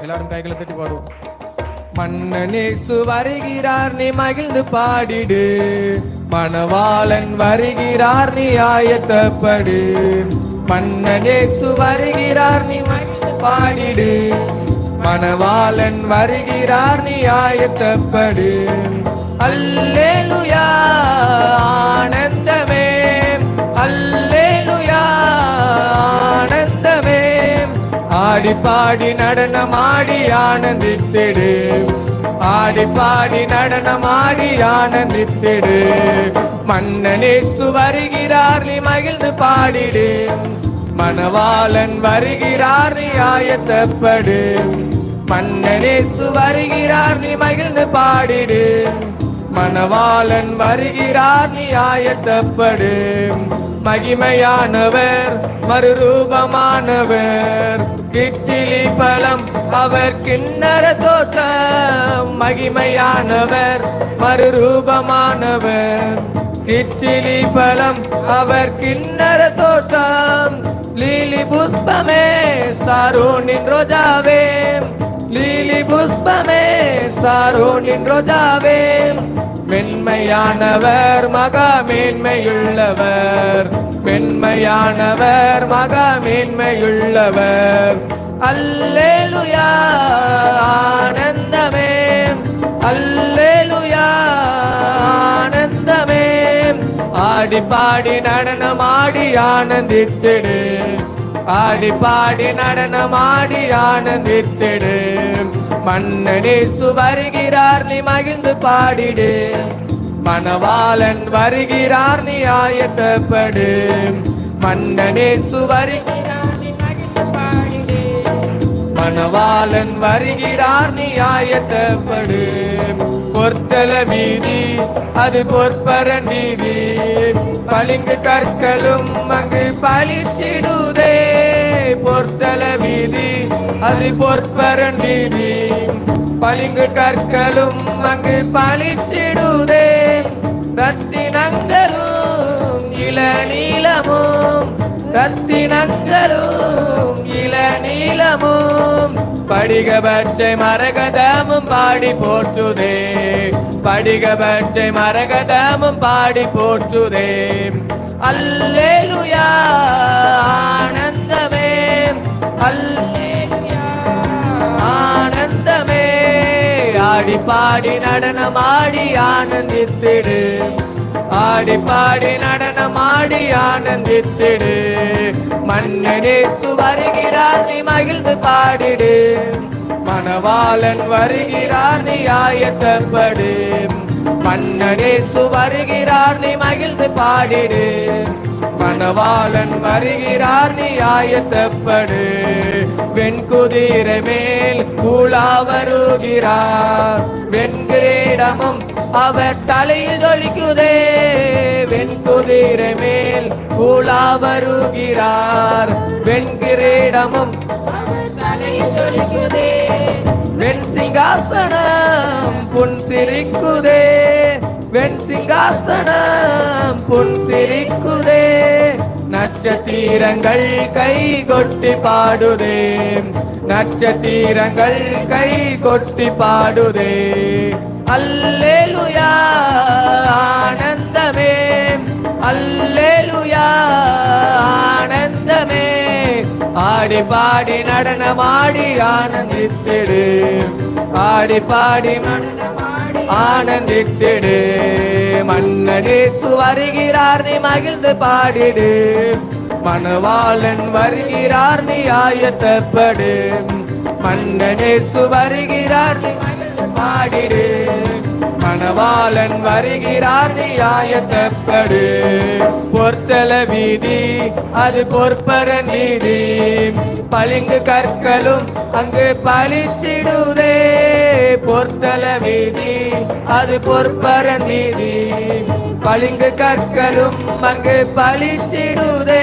எல்லாரும் கைகளை தட்டி பாடுவோம். மன்னனேசு வருகிறார் நீ மகிழ்ந்து பாடிடு. மணவாளன் வருகிறார் நீ ஆயத்தப்படு. மன்னனேசு வருகிறார் நீ மகிழ்ந்து பாடிடு. மணவாளன் வருகிறார் நீ ஆயத்தப்படு. அல்லேலுயா! ஆடி பாடி நடனம் ஆடி ஆனந்தித்திடு. ஆடி பாடி நடனம் ஆடி ஆனந்தித்திடு. மன்னனேசு வருகிறார் நீ மகிழ்ந்து பாடிடு. மணவாளன் வருகிறார் நீ ஆயத்தப்படு. மன்னனேசு வருகிறார் நீ மகிழ்ந்து பாடிடு. மணவாளன் வருகிறார் நீ ஆயத்தப்படு. மகிமையானவர் மறுரூபமானவர். கிச்சிலி பழம் அவர் கிண்ணற தோற்றம் மகிமையானவர் மறுரூபமானவர். கிச்சிலி பழம் அவர் கிண்ணற தோற்றம் லீலி புஷ்பமே சாரோனின் ரோஜாவே. லீலி புஷ்பமே சாரோனின் ரோஜாவே. மென்மையானவர் மகா மேன்மையுள்ளவர். மென்மையானவர் மகா மேன்மையுள்ளவர் அல்லேலுயா ஆனந்தமே. அல்லேலுயா ஆனந்தமே. ஆடி பாடி நடனம் ஆடி ஆனந்தித்திடு. ஆடி பாடி நடனம் ஆடி ஆனந்தித்திடு. மன்னனேசு வருகிறார் நீ மகிழ்ந்து பாடிடு. மணவாளன் வருகிறார் நீ ஆயத்தப்படு. மன்னனே வருகிறார். மணவாளன் வருகிறார் நீ ஆயத்தப்படு பொற்தல வீதி அது பொற்பர நீதி பளிங்கு கற்களும் அங்கு பளிச்சிடுதே. பொற்தல வீதி அது பொற்பர நீதி பளிங்கு கற்களும் அங்கு பளிச்சிடுதே. ரத்தி இளநீலமும் ரத்தினங்களும் இளநீலமும் படிகபட்சை மரகதமும் பாடி போற்றுதே. படிகபட்சை மரகதமும் பாடி போற்றுதே. அல்லேலுயா ஆனந்தமே. அல்லேலுயா ஆனந்தமே. ஆடி பாடி நடனமாடி ஆனந்தித்திடு. ஆடி பாடி நடனமாடி ஆனந்தித்திடு. மன்னனேசு வருகிறார் நீ மகிழ்ந்து பாடிடு. மணவாளன் வருகிறார் நீ ஆயத்தப்படு. மன்னனேசு வருகிறார் நீ மகிழ்ந்து பாடிடு. மணவாளன் வருகிறார் நீ ஆயத்தப்படு. வெண்குதிரை மேல் கூழா வருகிறார். வெண்கிரீடமும் அவர் தலையில் தொழிக்குதே வெண்குதிரை மேல் கூழா வருகிறார். வெண்கிரீடமும் வெண் சிங்காசனம் புன் சிரிக்குதே வெண் சிங்காசனம் புன் சிரிக்குதே நட்சத்திரங்கள் கை கொட்டி பாடுதே நட்சத்திரங்கள் கை கொட்டி பாடுதே. அல்லேலுயா ஆனந்தமே. அல்லேலுயா ஆனந்தமே. ஆடி பாடி நடனமாடி ஆனந்தித்திடு. ஆடி பாடி ஆனந்தித்திடு. மன்னனேசு வருகிறார் நீ மகிழ்ந்து பாடிடு. மணவாளன் வருகிறார் நீ ஆயத்தப்படு. மன்னனேசு வருகிறார் நீ பாடிடு. மணவாளன் வருகிறார் நீ ஆயத்தப்படு பொற்தல வீதி அது பொற்பர நீதி. பளிங்கு கற்களும் அங்கு பளிச்சிடுதே. பொற்தல வீதி அது பொற்பர நீதி. பளிங்கு கற்களும் அங்கு பளிச்சிடுதே.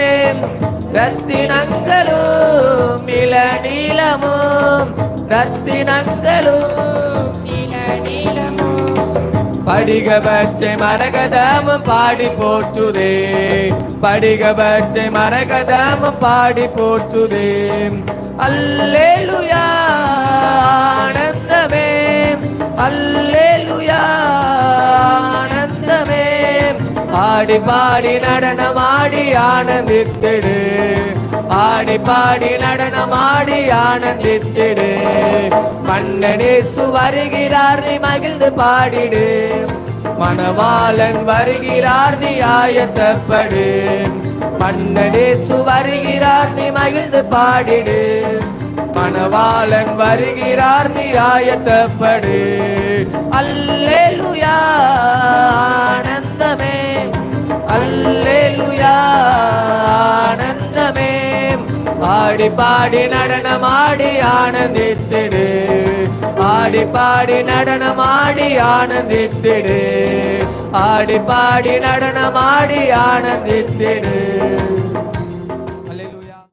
ரத்தினங்களும் இளநீலமும் ரத்தினங்களும் இளநீலமும் படிகபட்சை மரகதமும் பாடி போற்றுதே. படிகபட்சை மரகதமும் பாடி போற்றுதே. அல்லேலுயா ஆனந்தமே. அல்லேலுயா ஆனந்தமே. பாடி பாடி நடனமாடி ஆனந்தித்திடு பாடி பாடி நடனமாடி ஆனந்தித்திடு. மன்னனேசு வருகிறார் நீ மகிழ்ந்து பாடிடு. மணவாளன் வருகிறார் நீ ஆயத்தப்படு. மன்னனேசு வருகிறார் நீ மகிழ்ந்து பாடிடு. மணவாளன் வருகிறார் நீ ஆயத்தப்படு. அல்லேலு பாடி நடனமாடி ஆனந்தித்திடு. ஆடி பாடி நடனமாடி ஆனந்தித்திடு. ஆடி பாடி நடனமாடி ஆனந்தித்திடு.